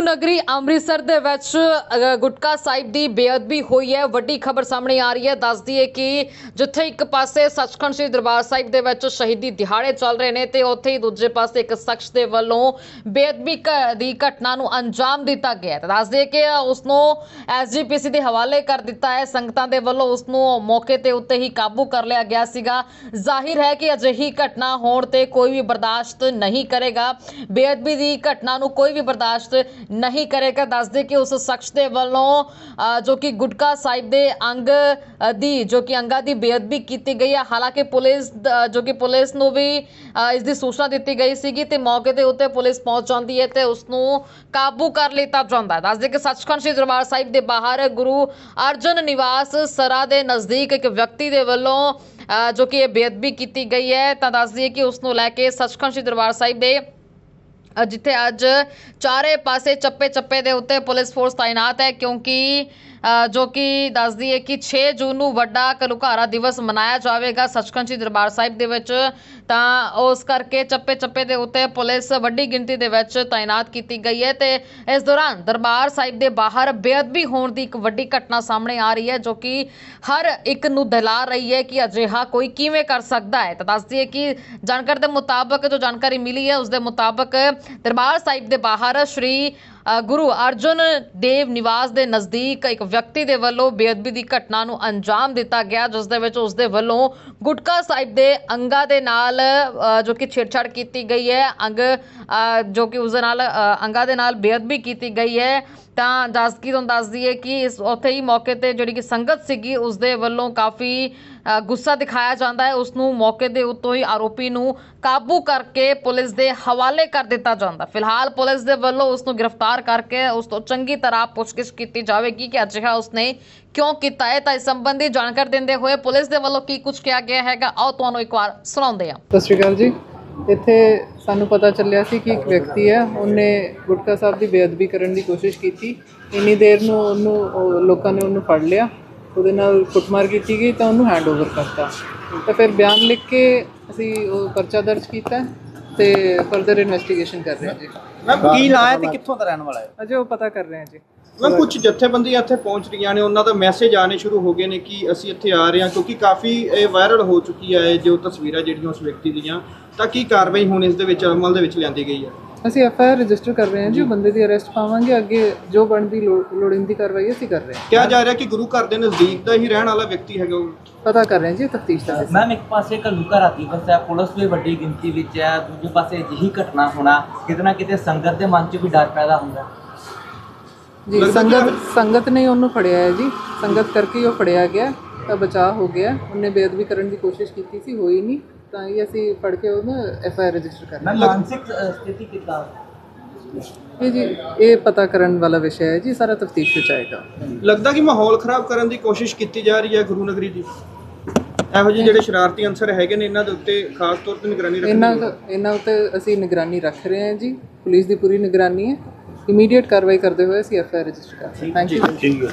ਨਗਰੀ ਅੰਮ੍ਰਿਤਸਰ ਦੇ ਵਿੱਚ ਅ, ਗੁਟਕਾ ਸਾਹਿਬ ਦੀ ਬੇਅਦਬੀ ਹੋਈ ਹੈ। ਵੱਡੀ ਖਬਰ ਸਾਹਮਣੇ ਆ ਰਹੀ ਹੈ। ਦੱਸਦੀ ਹੈ ਕਿ ਜਿੱਥੇ ਇੱਕ ਪਾਸੇ ਸੱਚਖੰਡ ਸ੍ਰੀ ਦਰਬਾਰ ਸਾਹਿਬ ਦੇ ਵਿੱਚ ਸ਼ਹੀਦੀ ਦਿਹਾੜੇ ਚੱਲ ਰਹੇ ਨੇ ਤੇ ਉੱਥੇ ਹੀ ਦੂਜੇ ਪਾਸੇ ਇੱਕ ਸ਼ਖਸ ਦੇ ਵੱਲੋਂ ਬੇਅਦਬੀ ਦੀ ਘਟਨਾ ਨੂੰ ਅੰਜਾਮ ਦਿੱਤਾ ਗਿਆ ਹੈ। ਤਾਂ ਦੱਸਦੀ ਹੈ ਕਿ ਉਸ ਨੂੰ ਐਸਜੀਪੀਸੀ ਦੇ ਹਵਾਲੇ ਕਰ ਦਿੱਤਾ ਹੈ। ਸੰਗਤਾਂ ਦੇ ਵੱਲੋਂ ਉਸ ਨੂੰ ਮੌਕੇ ਤੇ ਉੱਤੇ ਹੀ ਕਾਬੂ ਕਰ ਲਿਆ ਗਿਆ ਸੀਗਾ। ਜ਼ਾਹਿਰ ਹੈ ਕਿ ਅਜਿਹੀ ਘਟਨਾ ਹੋਣ ਤੇ ਕੋਈ ਵੀ ਬਰਦਾਸ਼ਤ ਨਹੀਂ ਕਰੇਗਾ। ਬੇਅਦਬੀ ਦੀ ਘਟਨਾ ਨੂੰ ਕੋਈ ਵੀ ਬਰਦਾਸ਼ਤ ਨਹੀਂ ਕਰੇਗਾ। ਦੱਸਦੇ ਕਿ ਉਸ ਸ਼ਖਸ ਦੇ ਵੱਲੋਂ ਜੋ ਕਿ ਗੁਟਕਾ ਸਾਹਿਬ ਦੇ ਅੰਗ ਦੀ, ਜੋ ਕਿ ਅੰਗਾਂ ਦੀ ਬੇਅਦਬੀ ਕੀਤੀ ਗਈ ਹੈ ਹਾਲਾਂਕਿ ਪੁਲਿਸ ਜੋ ਕਿ ਪੁਲਿਸ ਨੂੰ ਵੀ ਇਸ ਦੀ ਸੂਚਨਾ ਦਿੱਤੀ ਗਈ ਸੀਗੀ ਤੇ ਮੌਕੇ ਦੇ ਉੱਤੇ ਪੁਲਿਸ ਪਹੁੰਚ ਜਾਂਦੀ ਹੈ ਤੇ ਉਸ ਨੂੰ ਕਾਬੂ ਕਰ ਲਿੱਤਾ ਜਾਂਦਾ ਹੈ। ਦੱਸਦੇ ਕਿ ਸੱਚਖੰਡ ਸ੍ਰੀ ਦਰਬਾਰ ਸਾਹਿਬ ਦੇ ਬਾਹਰ ਗੁਰੂ ਅਰਜਨ ਨਿਵਾਸ ਸਰਾ ਦੇ ਨਜ਼ਦੀਕ ਇੱਕ ਵਿਅਕਤੀ ਦੇ ਵੱਲੋਂ ਜੋ ਕਿ ਇਹ ਬੇਅਦਬੀ ਕੀਤੀ ਗਈ ਹੈ, ਤਾਂ ਦੱਸਦੀ ਹੈ ਕਿ ਉਸ ਨੂੰ ਲੈ ਕੇ ਸੱਚਖੰਡ ਸ੍ਰੀ ਦਰਬਾਰ ਸਾਹਿਬ ਦੇ ਜਿੱਥੇ ਅੱਜ ਚਾਰੇ ਪਾਸੇ ਚੱਪੇ ਚੱਪੇ ਦੇ ਉੱਤੇ ਪੁਲਿਸ ਫੋਰਸ ਤਾਇਨਾਤ ਹੈ ਕਿਉਂਕਿ ਜੋ ਕਿ ਦੱਸਦੀ ਹੈ ਕਿ 6 ਜੂਨ ਨੂੰ ਵੱਡਾ ਕਲੁਕਾਰਾ ਦਿਵਸ ਮਨਾਇਆ ਜਾਵੇਗਾ ਸੱਚਖੰਡ ਜੀ ਦਰਬਾਰ ਸਾਹਿਬ ਦੇ ਵਿੱਚ। ਤਾਂ ਉਸ ਕਰਕੇ ਚੱਪੇ ਚੱਪੇ ਦੇ ਉੱਤੇ ਪੁਲਿਸ ਵੱਡੀ ਗਿਣਤੀ ਦੇ ਵਿੱਚ ਤਾਇਨਾਤ ਕੀਤੀ ਗਈ ਹੈ ਤੇ ਇਸ ਦੌਰਾਨ ਦਰਬਾਰ ਸਾਹਿਬ ਦੇ ਬਾਹਰ ਬੇਅਦਬੀ ਹੋਣ ਦੀ ਇੱਕ ਵੱਡੀ ਘਟਨਾ ਸਾਹਮਣੇ ਆ ਰਹੀ ਹੈ, ਜੋ ਕਿ ਹਰ ਇੱਕ ਨੂੰ ਦਹਿਲਾ ਰਹੀ ਹੈ ਕਿ ਅਜਿਹਾ ਕੋਈ ਕਿਵੇਂ ਕਰ ਸਕਦਾ ਹੈ। ਤਾਂ ਦੱਸਦੀ ਹੈ ਕਿ ਜਾਣਕਾਰੀ ਦੇ ਮੁਤਾਬਕ, ਜੋ ਜਾਣਕਾਰੀ ਮਿਲੀ ਹੈ, ਉਸ ਦੇ ਮੁਤਾਬਕ ਦਰਬਾਰ ਸਾਹਿਬ ਦੇ ਬਾਹਰ ਸ਼੍ਰੀ ਗੁਰੂ ਅਰਜਨ ਦੇਵ ਨਿਵਾਸ ਦੇ ਨਜ਼ਦੀਕ ਇੱਕ ਵਿਅਕਤੀ ਦੇ ਵੱਲੋਂ ਬੇਅਦਬੀ ਦੀ ਘਟਨਾ ਨੂੰ ਅੰਜਾਮ ਦਿੱਤਾ ਗਿਆ ਜਿਸ ਦੇ ਵਿੱਚ ਉਸ ਦੇ ਵੱਲੋਂ ਗੁਟਕਾ ਸਾਹਿਬ ਦੇ ਅੰਗਾਂ ਦੇ ਨਾਲ ਜੋ ਕਿ ਛੇੜਛਾੜ ਕੀਤੀ ਗਈ ਹੈ ਅੰਗ ਜੋ ਕਿ ਉਸ ਦੇ ਨਾਲ ਅ, ਅੰਗਾਂ ਦੇ ਨਾਲ ਬੇਅਦਬੀ ਕੀਤੀ ਗਈ ਹੈ। ਤਾਂ ਦੱਸ ਕੀ ਤੁਹਾਨੂੰ ਦੱਸਦੀ ਹੈ ਕਿ ਇਸ ਉੱਥੇ ਹੀ ਮੌਕੇ ਤੇ ਜਿਹੜੀ ਕਿ ਸੰਗਤ ਸੀਗੀ ਉਸ ਦੇ ਵੱਲੋਂ ਕਾਫੀ ਗੁੱਸਾ ਦਿਖਾਇਆ ਜਾਂਦਾ ਹੈ। ਉਸ ਨੂੰ ਮੌਕੇ ਦੇ ਉੱਤੋਂ ਹੀ ਆਰੋਪੀ ਨੂੰ ਕਾਬੂ ਕਰਕੇ ਪੁਲਿਸ ਦੇ ਹਵਾਲੇ ਕਰ ਦਿੱਤਾ ਜਾਂਦਾ। ਫਿਲਹਾਲ ਪੁਲਿਸ ਦੇ ਵੱਲੋਂ ਉਸ ਨੂੰ ਗ੍ਰਿਫਤਾਰ ਕਰਕੇ ਉਸ ਤੋਂ ਚੰਗੀ ਤਰ੍ਹਾਂ ਪੁੱਛਗਿੱਛ ਕੀਤੀ ਜਾਵੇਗੀ ਕਿ ਅਜਿਹਾ ਉਸਨੇ ਕਿਉਂ ਕੀਤਾ ਹੈ। ਤਾਂ ਇਸ ਸੰਬੰਧੀ ਜਾਣਕਾਰੀ ਦਿੰਦੇ ਹੋਏ ਪੁਲਿਸ ਦੇ ਵੱਲੋਂ ਕੀ ਕੁਝ ਕਿਹਾ ਗਿਆ ਹੈਗਾ, ਆਓ ਤੁਹਾਨੂੰ ਇੱਕ ਵਾਰ ਸੁਣਾਉਂਦੇ ਹਾਂ। ਸਤਿ ਸ਼੍ਰੀ ਅਕਾਲ ਜੀ। ਇੱਥੇ ਸਾਨੂੰ ਪਤਾ ਚੱਲਿਆ ਸੀ ਕਿ ਇੱਕ ਵਿਅਕਤੀ ਹੈ। ਉਹਨੇ ਗੁਟਕਾ ਸਾਹਿਬ ਦੀ ਬੇਅਦਬੀ ਕਰਨ ਦੀ ਕੋਸ਼ਿਸ਼ ਕੀਤੀ। ਇੰਨੀ ਦੇਰ ਨੂੰ ਉਹਨੂੰ ਲੋਕਾਂ ਨੇ ਉਹਨੂੰ ਫੜ ਲਿਆ। ਉਹਦੇ ਨਾਲ ਕੁੱਟਮਾਰ ਕੀਤੀ ਗਈ ਤਾਂ ਉਹਨੂੰ ਹੈਂਡਓਵਰ ਕਰਤਾ। ਤਾਂ ਫਿਰ ਬਿਆਨ ਲਿਖ ਕੇ ਅਸੀਂ ਉਹ ਪਰਚਾ ਦਰਜ ਕੀਤਾ ਤੇ ਫਰਦਰ ਇਨਵੈਸਟੀਗੇਸ਼ਨ ਕਰ ਰਹੇ ਹਾਂ ਜੀ। ਮੈਂ ਵਕੀਲ ਆਇਆ ਤੇ ਕਿੱਥੋਂ ਦਾ ਰਹਿਣ ਵਾਲਾ ਹੈ? ਅਜੇ ਉਹ ਪਤਾ ਕਰ ਰਹੇ ਹਾਂ ਜੀ। ਮੈਂ ਕੁਝ ਜਥੇਬੰਦੀਆਂ ਇੱਥੇ ਪਹੁੰਚ ਰਹੀਆਂ ਨੇ ਉਹਨਾਂ ਦਾ ਮੈਸੇਜ ਆਣੇ ਸ਼ੁਰੂ ਹੋ ਗਏ ਨੇ ਕਿ ਅਸੀਂ ਇੱਥੇ ਆ ਰਹੇ ਹਾਂ ਕਿਉਂਕਿ ਕਾਫੀ ਇਹ ਵਾਇਰਲ ਹੋ ਚੁੱਕੀ ਹੈ ਜੋ ਤਸਵੀਰਾਂ ਜਿਹੜੀਆਂ ਉਸ ਵਿਅਕਤੀ ਦੀਆਂ। ਤਾਂ ਕੀ ਕਾਰਵਾਈ ਹੁਣ ਇਸ ਦੇ ਵਿੱਚ ਅਮਲ ਦੇ ਵਿੱਚ ਲਿਆਂਦੀ ਗਈ ਹੈ? ਅਸੀਂ ਐਫ ਆਈ ਆਰ ਰਜਿਸਟਰ ਕਰ ਰਹੇ ਹਾਂ ਜੀ ਉਹ ਬੰਦੇ ਦੀ ਅਰੈਸਟ ਪਾਵਾਂਗੇ ਅੱਗੇ ਜੋ ਬਣਦੀ ਲੋੜ- ਲੋੜੀਂਦੀ ਕਾਰਵਾਈ ਅਸੀਂ ਕਰ ਰਹੇ ਹਾਂ। ਕਿਹਾ ਜਾ ਰਿਹਾ ਕਿ ਗੁਰੂ ਘਰ ਦੇ ਨਜ਼ਦੀਕ ਦਾ ਹੀ ਰਹਿਣ ਵਾਲਾ ਵਿਅਕਤੀ ਹੈਗਾ ਉਹ? ਪਤਾ ਕਰ ਰਹੇ ਹਾਂ ਜੀ ਤਫਤੀਸ਼ ਦਾ ਹਿੱਸਾ। ਮੈਮ ਇੱਕ ਪਾਸੇ ਘੱਲੂਘਾਰਾ ਰਾਤੀ ਵਸਿਆ ਪੁਲਿਸ ਵੀ ਵੱਡੀ ਗਿਣਤੀ ਵਿੱਚ ਹੈ ਦੂਜੇ ਪਾਸੇ ਅਜਿਹੀ ਘਟਨਾ ਹੋਣਾ ਕਿਤੇ ਨਾ ਕਿਤੇ ਸੰਗਤ ਦੇ ਮਨ 'ਚ ਵੀ ਡਰ ਪੈਦਾ ਹੁੰਦਾ। ਜੀ ਸੰਗਤ ਸੰਗਤ ਨੇ ਉਹਨੂੰ ਫੜਿਆ ਹੈ ਜੀ। ਸੰਗਤ ਕਰਕੇ ਹੀ ਉਹ ਫੜਿਆ ਗਿਆ ਤਾਂ ਬਚਾਅ ਹੋ ਗਿਆ। ਉਹਨੇ ਬੇਅਦਬੀ ਕਰਨ ਦੀ ਕੋਸ਼ਿਸ਼ ਕੀਤੀ ਸੀ ਹੋਈ ਨਹੀਂ। ਤਾਂ ਇਹ ਅਸੀਂ ਫੜ ਕੇ ਉਹਨੂੰ ਐਫ ਆਈ ਆਰ ਰਜਿਸਟਰ ਕਰ ਮੈਂ ਮਾਨਸਿਕ ਸਥਿਤੀ ਕਿੱਦਾਂ? ਇਹ ਜੀ ਇਹ ਪਤਾ ਕਰਨ ਵਾਲਾ ਵਿਸ਼ਾ ਹੈ ਜੀ ਸਾਰਾ ਤਫਤੀਸ਼ ਵਿੱਚ ਆਏਗਾ। ਲੱਗਦਾ ਕਿ ਮਾਹੌਲ ਖਰਾਬ ਕਰਨ ਦੀ ਕੋਸ਼ਿਸ਼ ਕੀਤੀ ਜਾ ਰਹੀ ਹੈ ਗੁਰੂ ਨਗਰੀ ਦੀ। ਇਹੋ ਜਿਹੇ ਜਿਹੜੇ ਸ਼ਰਾਰਤੀ ਅੰਸਰ ਹੈਗੇ ਨੇ ਇਹਨਾਂ ਦੇ ਉੱਤੇ ਖਾਸ ਤੌਰ ਤੇ ਨਿਗਰਾਨੀ ਰੱਖਣੀ ਇਹਨਾਂ ਇਹਨਾਂ ਉੱਤੇ ਅਸੀਂ ਨਿਗਰਾਨੀ ਰੱਖ ਰਹੇ ਹਾਂ ਜੀ। ਪੁਲਿਸ ਦੀ ਪੂਰੀ ਨਿਗਰਾਨੀ ਹੈ। ਇਮੀਡੀਏਟ ਕਾਰਵਾਈ ਕਰਦੇ ਹੋਏ ਅਸੀਂ ਐਫ ਆਈ ਆਰ ਰਜਿਸਟਰ ਕਰ ਰਹੇ ਹਾਂ। Thank you